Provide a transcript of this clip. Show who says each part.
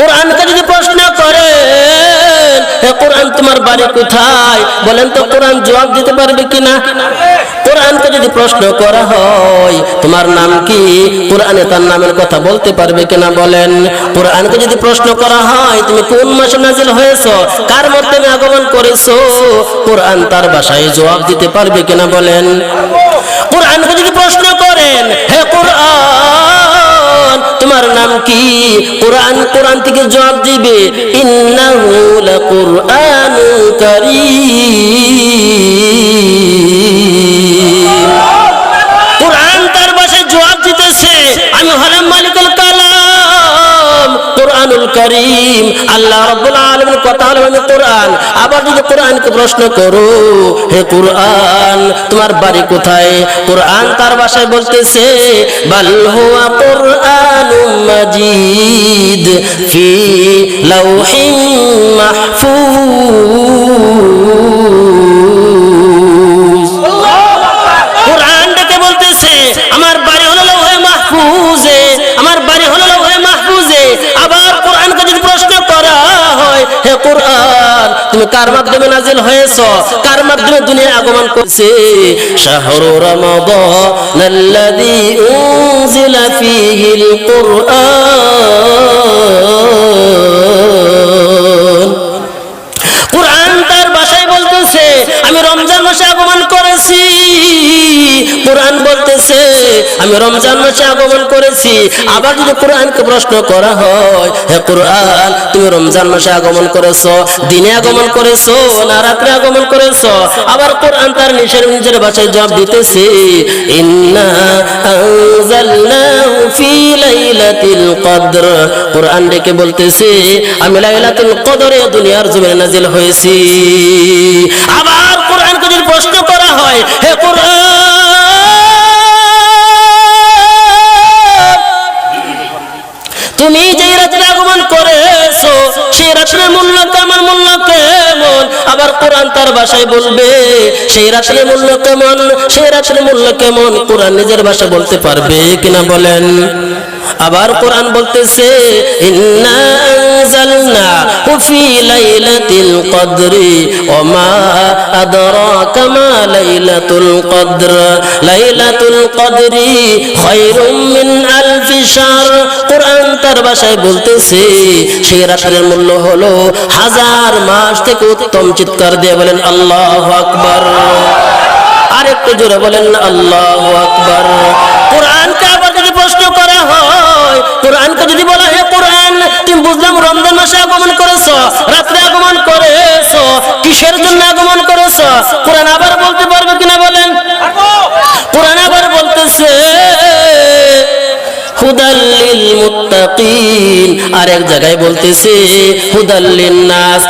Speaker 1: কোরআনকে যদি প্রশ্ন করেন হে কোরআন তোমার বাড়ি কোথায়? বলেন তো কোরআন জবাব দিতে পারবে কিনা? কোরআনকে যদি প্রশ্ন করা হয়, তোমার নাম কি? কোরআনে তার নামের কথা বলতে পারবে কিনা বলেন? কোরআনকে যদি প্রশ্ন করা হয়, তুমি কোন মাসে নাজিল হয়েছো? কার মাধ্যমে আগমন করেছ? কোরআন তার ভাষায় জবাব দিতে পারবে কিনা বলেন? কোরআন কোরআন থেকে জবাব দিবে ইন্নাহু লাকুরআনুন কারীম। কোরআনুল করিম, আল্লাহ রাব্বুল আলামিনের কথা হলো কোরআন। আবার যদি কোরআনকে প্রশ্ন করো, হে কোরআন, তোমার বাড়ি কোথায়? কোরআন তার ভাষায় বলতেছে, বাল হুয়া কোরআনুম মাজিদ ফি লাউহিন মাহফুজ। তুমি কার মাধ্যমে নাজিল হয়েছ? কার মাধ্যমে দুনিয়া আগমন করছে? শাহরু রমাদান আল্লাযী উনজিলা ফীহিল কুরআন। বলতেছে আমি রমজান মাসে আগমন করেছি। আবার যদি কোরআনকে প্রশ্ন করা হয়, হে কোরআন, তুমি রমজান মাসে আগমন করেছ, দিনে আগমন করেছ না রাত্রে আগমন করেছ? আবার কোরআন তার নিজের নিজের ভাষায় জবাব দিতেছে, ইন্না আনজালনাহু ফি লাইলাতিল কদর। কোরআন ডেকে বলতেছে, আমি লাইলাতুল কদরে দুনিয়ার জমিনে নাজিল হয়েছি। আবার কোরআনকে যদি প্রশ্ন করা হয়, হে কোরআন সেই রাত্রের মূল্য কেমন মূল্য কেমন আবার কোরআন তার ভাষায় বলবে, সেই রাত্রের মূল্য কেমন, সেই রাত্রের মূল্য কেমন? কোরআন নিজের ভাষা বলতে পারবে কিনা বলেন। আবার কোরআন বলতেছে, ইন্না লাইলাতিল কদরি খায়রুম মিন আলফি তার ভাষায় বলতেছে, সেই রাতের মূল্য হলো হাজার মাস থেকে উত্তম চিৎকার দিয়ে বলেন, আল্লাহু আকবার। আরেকটু জোরে বলেন, আল্লাহ আকবার। কোরআনকে আবার যদি প্রশ্ন করা হয়, কোরআনকে যদি বলা হয়, কোরআন, তুমি বুঝলাম রমজান মাসে আগমন করেছ, রাত্রে আগমন করেছ, কিসের জন্য আগমন করেছ? হুদাল্লিল মুত্তাকিন। আর এক জায়গায় বলতেছে হুদাল্লিন নাস।